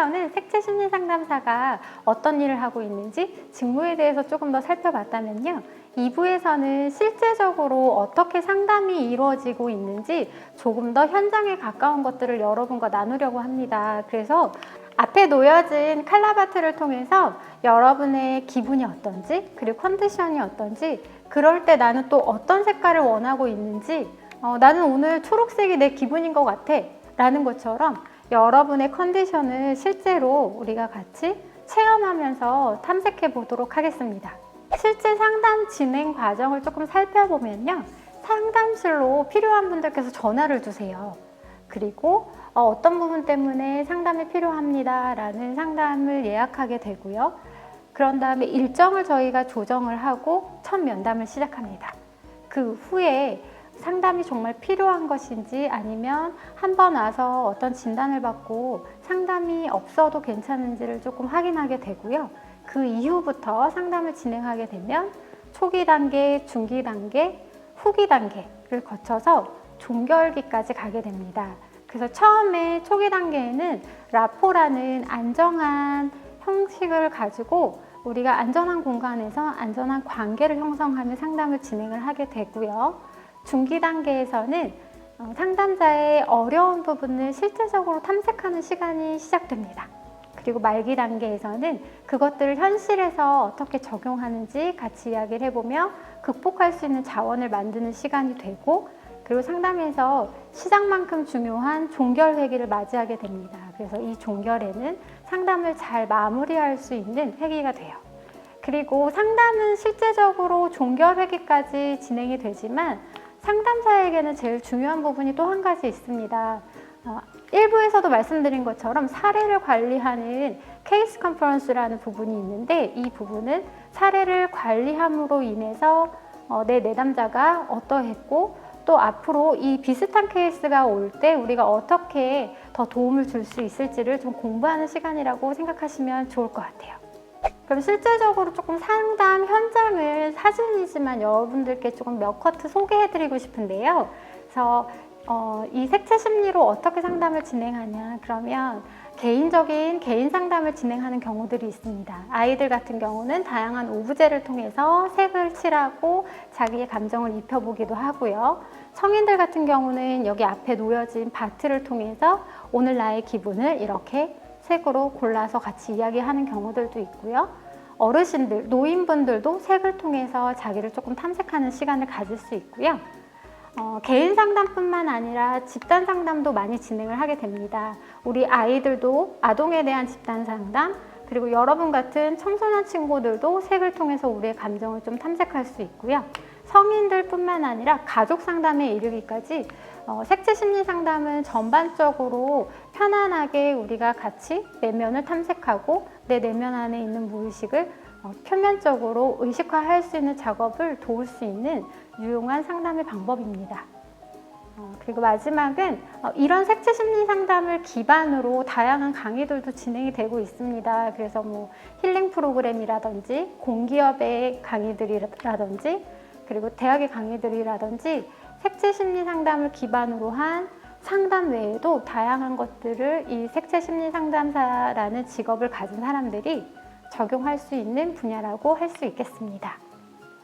1부에서는 색채 심리 상담사가 어떤 일을 하고 있는지 직무에 대해서 조금 더 살펴봤다면요. 2부에서는 실제적으로 어떻게 상담이 이루어지고 있는지 조금 더 현장에 가까운 것들을 여러분과 나누려고 합니다. 그래서 앞에 놓여진 칼라바트를 통해서 여러분의 기분이 어떤지 그리고 컨디션이 어떤지 그럴 때 나는 또 어떤 색깔을 원하고 있는지 어, 나는 오늘 초록색이 내 기분인 것 같아 라는 것처럼 여러분의 컨디션을 실제로 우리가 같이 체험하면서 탐색해 보도록 하겠습니다. 실제 상담 진행 과정을 조금 살펴보면요. 상담실로 필요한 분들께서 전화를 주세요. 그리고 어, 떤 부분 때문에 상담이 필요합니다. 라는 상담을 예약하게 되고요. 그런 다음에 일정을 저희가 조정을 하고 첫 면담을 시작합니다. 그 후에 상담이 정말 필요한 것인지 아니면 한 번 와서 어떤 진단을 받고 상담이 없어도 괜찮은지를 조금 확인하게 되고요. 그 이후부터 상담을 진행하게 되면 초기 단계, 중기 단계, 후기 단계를 거쳐서 종결기까지 가게 됩니다. 그래서 처음에 초기 단계에는 라포라는 안정한 형식을 가지고 우리가 안전한 공간에서 안전한 관계를 형성하는 상담을 진행을 하게 되고요. 중기 단계에서는 어, 상담자의 어려운 부분을 실제적으로 탐색하는 시간이 시작됩니다. 그리고 말기 단계에서는 그것들을 현실에서 어떻게 적용하는지 같이 이야기를 해보며 극복할 수 있는 자원을 만드는 시간이 되고 그리고 상담에서 시작만큼 중요한 종결 회기를 맞이하게 됩니다. 그래서 이 종결에는 상담을 잘 마무리할 수 있는 회기가 돼요. 그리고 상담은 실제적으로 종결 회기까지 진행이 되지만 상담사에게는 제일 중요한 부분이 또 한 가지 있습니다. 어, 일부에서도 말씀드린 것처럼 사례를 관리하는 케이스 컨퍼런스라는 부분이 있는데 이 부분은 사례를 관리함으로 인해서 어, 내 내담자가 어떠했고 또 앞으로 이 비슷한 케이스가 올 때 우리가 어떻게 더 도움을 줄 수 있을지를 좀 공부하는 시간이라고 생각하시면 좋을 것 같아요. 그럼 실제적으로 조금 상담 현장을 사진이지만 여러분들께 조금 몇 커트 소개해드리고 싶은데요. 그래서 어, 이 색채 심리로 어떻게 상담을 진행하냐 그러면 개인적인 개인 상담을 진행하는 경우들이 있습니다. 아이들 같은 경우는 다양한 오브제를 통해서 색을 칠하고 자기의 감정을 입혀보기도 하고요. 성인들 같은 경우는 여기 앞에 놓여진 바트를 통해서 오늘 나의 기분을 이렇게 색으로 골라서 같이 이야기하는 경우들도 있고요. 어르신들, 노인분들도 색을 통해서 자기를 조금 탐색하는 시간을 가질 수 있고요. 어, 개인 상담뿐만 아니라 집단 상담도 많이 진행을 하게 됩니다. 우리 아이들도 아동에 대한 집단 상담, 그리고 여러분 같은 청소년 친구들도 색을 통해서 우리의 감정을 좀 탐색할 수 있고요. 성인들뿐만 아니라 가족 상담에 이르기까지 어, 색채 심리 상담은 전반적으로 편안하게 우리가 같이 내면을 탐색하고 내 내면 안에 있는 무의식을 어, 표면적으로 의식화할 수 있는 작업을 도울 수 있는 유용한 상담의 방법입니다. 어, 그리고 마지막은 어, 이런 색채 심리 상담을 기반으로 다양한 강의들도 진행이 되고 있습니다. 그래서 뭐 힐링 프로그램이라든지 공기업의 강의들이라든지 그리고 대학의 강의들이라든지 색채 심리 상담을 기반으로 한 상담 외에도 다양한 것들을 이 색채 심리 상담사라는 직업을 가진 사람들이 적용할 수 있는 분야라고 할 수 있겠습니다.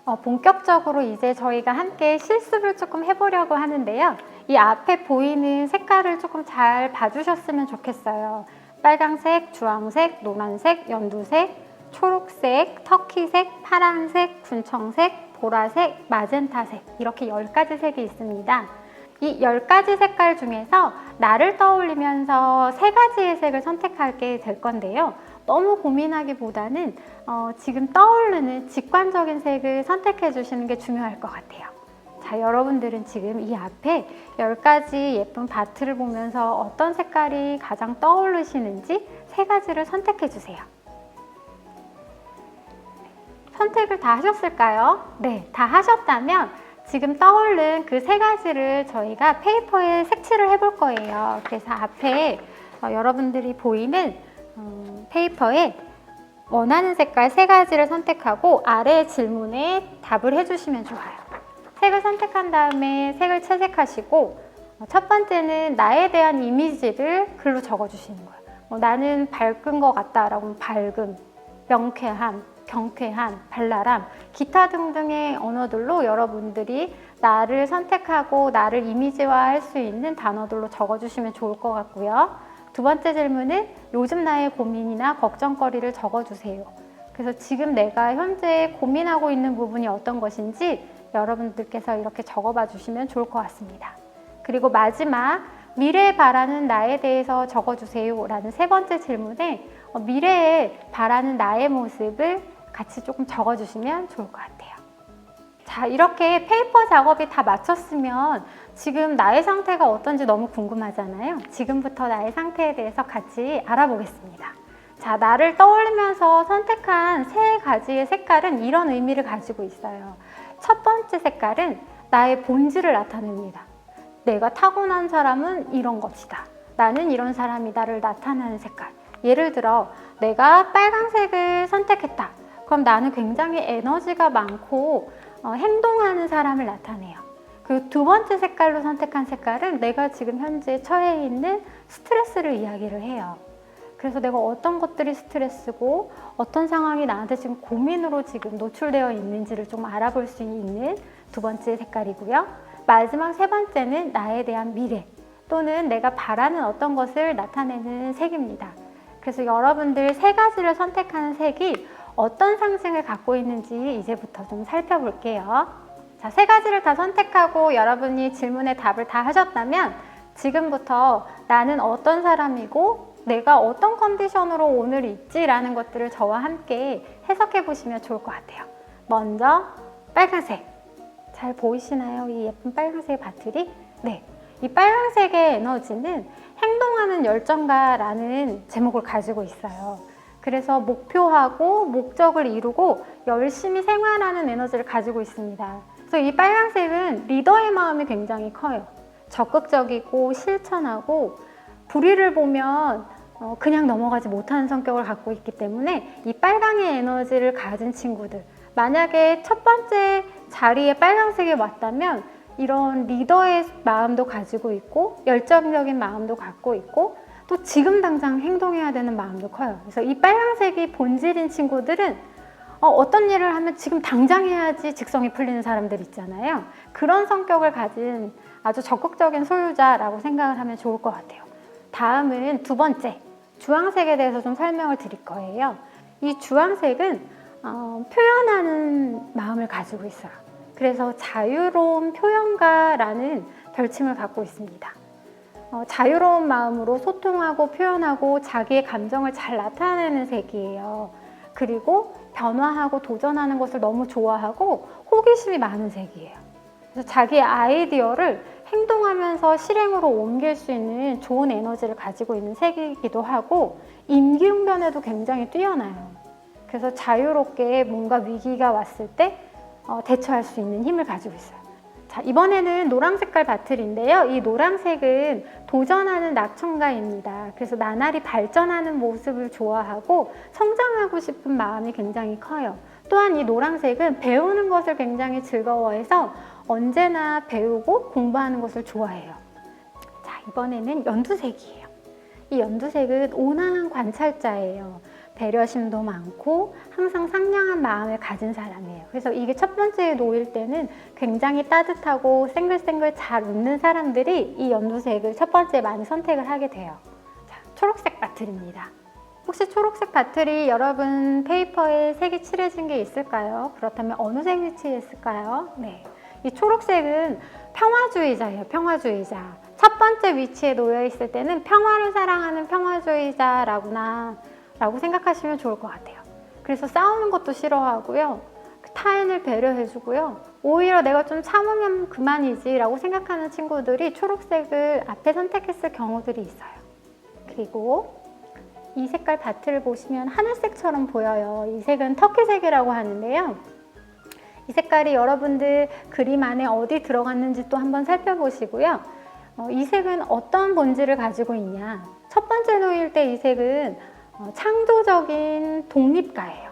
어, 본격적으로 이제 저희가 함께 실습을 조금 해보려고 하는데요. 이 앞에 보이는 색깔을 조금 잘 봐주셨으면 좋겠어요. 빨강색, 주황색, 노란색, 연두색, 초록색, 터키색, 파란색, 군청색, 보라색, 마젠타색 이렇게 10가지 색이 있습니다. 이 10가지 색깔 중에서 나를 떠올리면서 세 가지의 색을 선택하게 될 건데요. 너무 고민하기보다는 어, 지금 떠오르는 직관적인 색을 선택해 주시는 게 중요할 것 같아요. 자, 여러분들은 지금 이 앞에 10가지 예쁜 바트를 보면서 어떤 색깔이 가장 떠오르시는지 세 가지를 선택해 주세요. 선택을 다 하셨을까요? 네, 다 하셨다면 지금 떠오른 그 세 가지를 저희가 페이퍼에 색칠을 해볼 거예요. 그래서 앞에 어, 여러분들이 보이는 음, 페이퍼에 원하는 색깔 세 가지를 선택하고 아래 질문에 답을 해주시면 좋아요. 색을 선택한 다음에 색을 채색하시고 어, 첫 번째는 나에 대한 이미지를 글로 적어주시는 거예요. 어, 나는 밝은 것 같다라고 밝음, 명쾌함, 경쾌함, 발랄함, 기타 등등의 언어들로 여러분들이 나를 선택하고 나를 이미지화할 수 있는 단어들로 적어주시면 좋을 것 같고요. 두 번째 질문은 요즘 나의 고민이나 걱정거리를 적어주세요. 그래서 지금 내가 현재 고민하고 있는 부분이 어떤 것인지 여러분들께서 이렇게 적어봐 주시면 좋을 것 같습니다. 그리고 마지막 미래에 바라는 나에 대해서 적어주세요 라는 세 번째 질문에 어, 미래에 바라는 나의 모습을 같이 조금 적어주시면 좋을 것 같아요. 자, 이렇게 페이퍼 작업이 다 마쳤으면 지금 나의 상태가 어떤지 너무 궁금하잖아요. 지금부터 나의 상태에 대해서 같이 알아보겠습니다. 자, 나를 떠올리면서 선택한 세 가지의 색깔은 이런 의미를 가지고 있어요. 첫 번째 색깔은 나의 본질을 나타냅니다. 내가 타고난 사람은 이런 것이다. 나는 이런 사람이다를 나타내는 색깔. 예를 들어, 내가 빨강색을 선택했다. 그럼 나는 굉장히 에너지가 많고 어, 행동하는 사람을 나타내요. 그 두 번째 색깔로 선택한 색깔은 내가 지금 현재 처해 있는 스트레스를 이야기를 해요. 그래서 내가 어떤 것들이 스트레스고 어떤 상황이 나한테 지금 고민으로 지금 노출되어 있는지를 좀 알아볼 수 있는 두 번째 색깔이고요. 마지막 세 번째는 나에 대한 미래 또는 내가 바라는 어떤 것을 나타내는 색입니다. 그래서 여러분들 세 가지를 선택하는 색이 어떤 상징을 갖고 있는지 이제부터 좀 살펴볼게요. 자, 세 가지를 다 선택하고 여러분이 질문에 답을 다 하셨다면 지금부터 나는 어떤 사람이고 내가 어떤 컨디션으로 오늘 있지라는 것들을 저와 함께 해석해 보시면 좋을 것 같아요. 먼저 빨간색. 잘 보이시나요? 이 예쁜 빨간색 바틀이? 네. 이 빨간색의 에너지는 행동하는 열정가라는 제목을 가지고 있어요. 그래서 목표하고 목적을 이루고 열심히 생활하는 에너지를 가지고 있습니다. 그래서 이 빨간색은 리더의 마음이 굉장히 커요. 적극적이고 실천하고 불의를 보면 어, 그냥 넘어가지 못하는 성격을 갖고 있기 때문에 이 빨강의 에너지를 가진 친구들 만약에 첫 번째 자리에 빨강색이 왔다면 이런 리더의 마음도 가지고 있고 열정적인 마음도 갖고 있고 또 지금 당장 행동해야 되는 마음도 커요. 그래서 이 빨강색이 본질인 친구들은 어, 떤 일을 하면 지금 당장 해야지 직성이 풀리는 사람들 있잖아요. 그런 성격을 가진 아주 적극적인 소유자라고 생각을 하면 좋을 것 같아요. 다음은 두 번째, 주황색에 대해서 좀 설명을 드릴 거예요. 이 주황색은 어, 표현하는 마음을 가지고 있어요. 그래서 자유로운 표현가라는 별칭을 갖고 있습니다. 어, 자유로운 마음으로 소통하고 표현하고 자기의 감정을 잘 나타내는 색이에요. 그리고 변화하고 도전하는 것을 너무 좋아하고 호기심이 많은 색이에요. 그래서 자기의 아이디어를 행동하면서 실행으로 옮길 수 있는 좋은 에너지를 가지고 있는 색이기도 하고 임기응변에도 굉장히 뛰어나요. 그래서 자유롭게 뭔가 위기가 왔을 때 어, 대처할 수 있는 힘을 가지고 있어요. 자, 이번에는 노랑 색깔 바틀인데요. 이 노란색은 도전하는 낙천가입니다. 그래서 나날이 발전하는 모습을 좋아하고 성장하고 싶은 마음이 굉장히 커요. 또한 이 노란색은 배우는 것을 굉장히 즐거워해서 언제나 배우고 공부하는 것을 좋아해요. 자, 이번에는 연두색이에요. 이 연두색은 온화한 관찰자예요. 배려심도 많고 항상 상냥한 마음을 가진 사람이에요. 그래서 이게 첫 번째에 놓일 때는 굉장히 따뜻하고 생글생글 잘 웃는 사람들이 이 연두색을 첫 번째에 많이 선택을 하게 돼요. 자, 초록색 바틀입니다. 혹시 초록색 바틀이 여러분 페이퍼에 색이 칠해진 게 있을까요? 그렇다면 어느 색 위치에 있을까요? 네. 이 초록색은 평화주의자예요. 평화주의자. 첫 번째 위치에 놓여 있을 때는 평화를 사랑하는 평화주의자라구나 라고 생각하시면 좋을 것 같아요. 그래서 싸우는 것도 싫어하고요. 타인을 배려해주고요. 오히려 내가 좀 참으면 그만이지 라고 생각하는 친구들이 초록색을 앞에 선택했을 경우들이 있어요. 그리고 이 색깔 바트를 보시면 하늘색처럼 보여요. 이 색은 터키색이라고 하는데요. 이 색깔이 여러분들 그림 안에 어디 들어갔는지 또 한번 살펴보시고요. 어, 이 색은 어떤 본질을 가지고 있냐. 첫 번째 놓일 때 이 색은 어, 창조적인 독립가예요.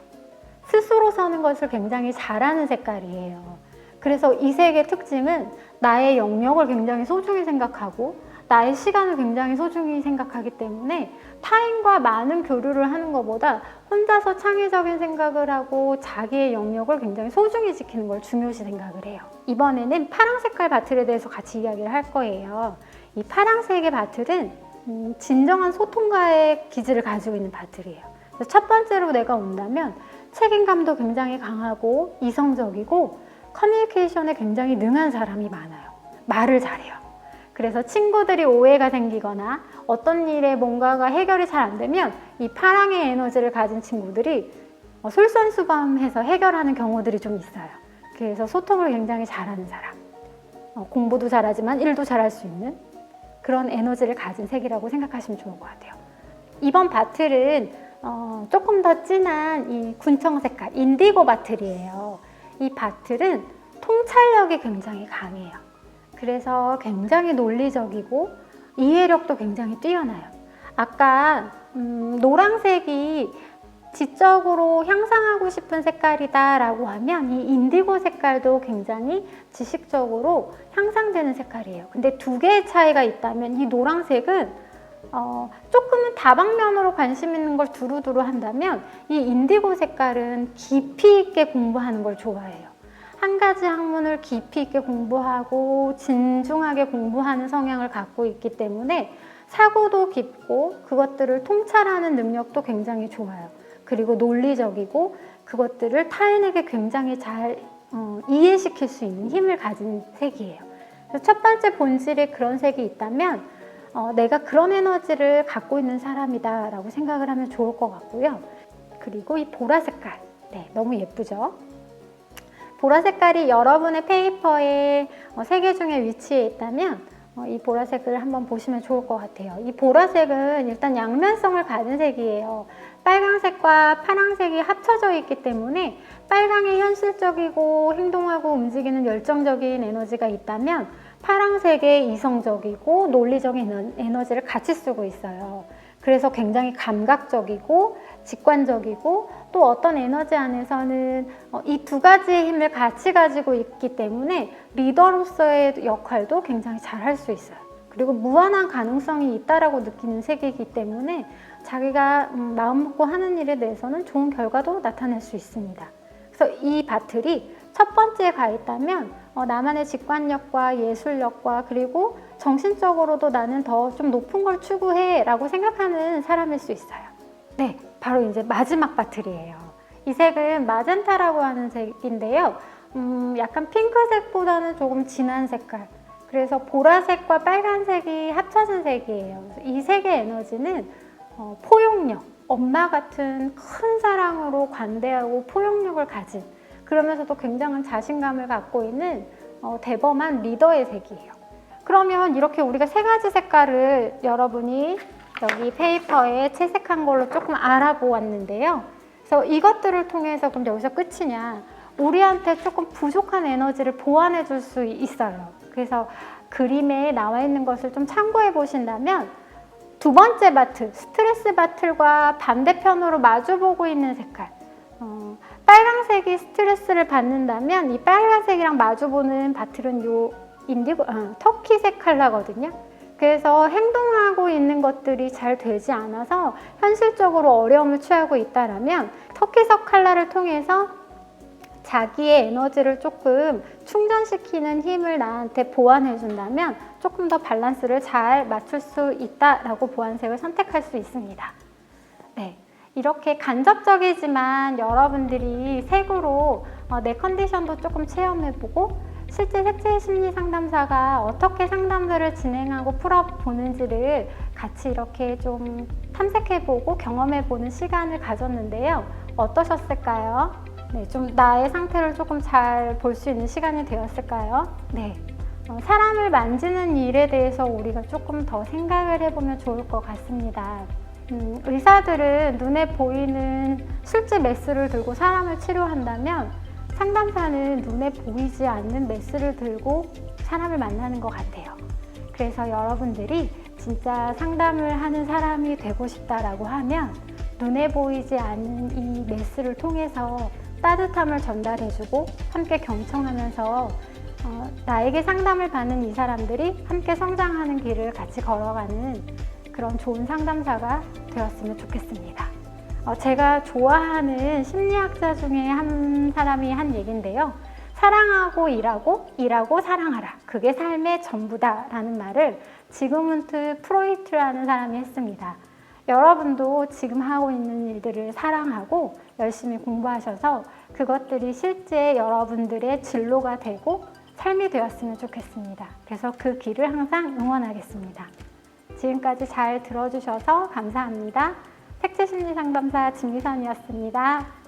스스로 서는 것을 굉장히 잘하는 색깔이에요. 그래서 이 색의 특징은 나의 영역을 굉장히 소중히 생각하고 나의 시간을 굉장히 소중히 생각하기 때문에 타인과 많은 교류를 하는 것보다 혼자서 창의적인 생각을 하고 자기의 영역을 굉장히 소중히 지키는 걸 중요시 생각을 해요. 이번에는 파랑 색깔 바틀에 대해서 같이 이야기를 할 거예요. 이 파랑색의 바틀은 음, 진정한 소통가의 기질을 가지고 있는 바틀이에요. 첫 번째로 내가 온다면 책임감도 굉장히 강하고 이성적이고 커뮤니케이션에 굉장히 능한 사람이 많아요. 말을 잘해요. 그래서 친구들이 오해가 생기거나 어떤 일에 뭔가가 해결이 잘 안 되면 이 파랑의 에너지를 가진 친구들이 어, 솔선수범해서 해결하는 경우들이 좀 있어요. 그래서 소통을 굉장히 잘하는 사람. 어, 공부도 잘하지만 일도 잘할 수 있는 그런 에너지를 가진 색이라고 생각하시면 좋을 것 같아요. 이번 바틀은 어, 조금 더 진한 이 군청 색깔, 인디고 바틀이에요. 이 바틀은 통찰력이 굉장히 강해요. 그래서 굉장히 논리적이고 이해력도 굉장히 뛰어나요. 아까 음, 노란색이 지적으로 향상하고 싶은 색깔이다 라고 하면 이 인디고 색깔도 굉장히 지식적으로 향상되는 색깔이에요. 근데 두 개의 차이가 있다면 이 노란색은 어, 조금은 다방면으로 관심 있는 걸 두루두루 한다면 이 인디고 색깔은 깊이 있게 공부하는 걸 좋아해요. 한 가지 학문을 깊이 있게 공부하고 진중하게 공부하는 성향을 갖고 있기 때문에 사고도 깊고 그것들을 통찰하는 능력도 굉장히 좋아요. 그리고 논리적이고 그것들을 타인에게 굉장히 잘 어, 이해시킬 수 있는 힘을 가진 색이에요. 첫 번째 본질에 그런 색이 있다면 어, 내가 그런 에너지를 갖고 있는 사람이다라고 생각을 하면 좋을 것 같고요. 그리고 이 보라 색깔, 네, 너무 예쁘죠? 보라 색깔이 여러분의 페이퍼에 어, 세개 중에 위치해 있다면 어, 이 보라색을 한번 보시면 좋을 것 같아요. 이 보라색은 일단 양면성을 가진 색이에요. 빨강색과 파랑색이 합쳐져 있기 때문에 빨강이 현실적이고 행동하고 움직이는 열정적인 에너지가 있다면 파랑색의 이성적이고 논리적인 에너지를 같이 쓰고 있어요. 그래서 굉장히 감각적이고 직관적이고 또 어떤 에너지 안에서는 어, 이두 가지의 힘을 같이 가지고 있기 때문에 리더로서의 역할도 굉장히 잘 할 수 있어요. 그리고 무한한 가능성이 있다라고 느끼는 세계이기 때문에 자기가 음, 마음 먹고 하는 일에 대해서는 좋은 결과도 나타낼 수 있습니다. 그래서 이 바틀이 첫 번째에 가 있다면 어, 나만의 직관력과 예술력과 그리고 정신적으로도 나는 더 좀 높은 걸 추구해 라고 생각하는 사람일 수 있어요. 네, 바로 이제 마지막 바틀이에요. 이 색은 마젠타라고 하는 색인데요. 음, 약간 핑크색보다는 조금 진한 색깔. 그래서 보라색과 빨간색이 합쳐진 색이에요. 이 색의 에너지는 어, 포용력, 엄마 같은 큰 사랑으로 관대하고 포용력을 가진 그러면서도 굉장한 자신감을 갖고 있는 어, 대범한 리더의 색이에요. 그러면 이렇게 우리가 세 가지 색깔을 여러분이 여기 페이퍼에 채색한 걸로 조금 알아보았는데요. 그래서 이것들을 통해서 그럼 여기서 끝이냐? 우리한테 조금 부족한 에너지를 보완해 줄 수 있어요. 그래서 그림에 나와 있는 것을 좀 참고해 보신다면 두 번째 바틀, 스트레스 바틀과 반대편으로 마주보고 있는 색깔. 어, 빨강색이 스트레스를 받는다면 이 빨간색이랑 마주보는 바틀은 요 인디고, 아, 터키색 컬러거든요. 그래서 행동하고 있는 것들이 잘 되지 않아서 현실적으로 어려움을 취하고 있다라면 터키석 컬러를 통해서 자기의 에너지를 조금 충전시키는 힘을 나한테 보완해 준다면 조금 더 밸런스를 잘 맞출 수 있다라고 보완색을 선택할 수 있습니다. 네. 이렇게 간접적이지만 여러분들이 색으로 어, 내 컨디션도 조금 체험해보고 실제 색채 심리 상담사가 어떻게 상담들을 진행하고 풀어보는지를 같이 이렇게 좀 탐색해보고 경험해보는 시간을 가졌는데요. 어떠셨을까요? 네, 좀 나의 상태를 조금 잘 볼 수 있는 시간이 되었을까요? 네. 어, 사람을 만지는 일에 대해서 우리가 조금 더 생각을 해보면 좋을 것 같습니다. 음, 의사들은 눈에 보이는 실제 메스를 들고 사람을 치료한다면 상담사는 눈에 보이지 않는 메스를 들고 사람을 만나는 것 같아요. 그래서 여러분들이 진짜 상담을 하는 사람이 되고 싶다라고 하면 눈에 보이지 않는 이 메스를 통해서 따뜻함을 전달해주고 함께 경청하면서 어, 나에게 상담을 받는 이 사람들이 함께 성장하는 길을 같이 걸어가는 그런 좋은 상담사가 되었으면 좋겠습니다. 어, 제가 좋아하는 심리학자 중에 한 사람이 한 얘기인데요. 사랑하고 일하고 일하고 사랑하라. 그게 삶의 전부다라는 말을 지그문트 프로이트라는 사람이 했습니다. 여러분도 지금 하고 있는 일들을 사랑하고 열심히 공부하셔서 그것들이 실제 여러분들의 진로가 되고 삶이 되었으면 좋겠습니다. 그래서 그 길을 항상 응원하겠습니다. 지금까지 잘 들어주셔서 감사합니다. 색채심리 상담사 진미선이었습니다.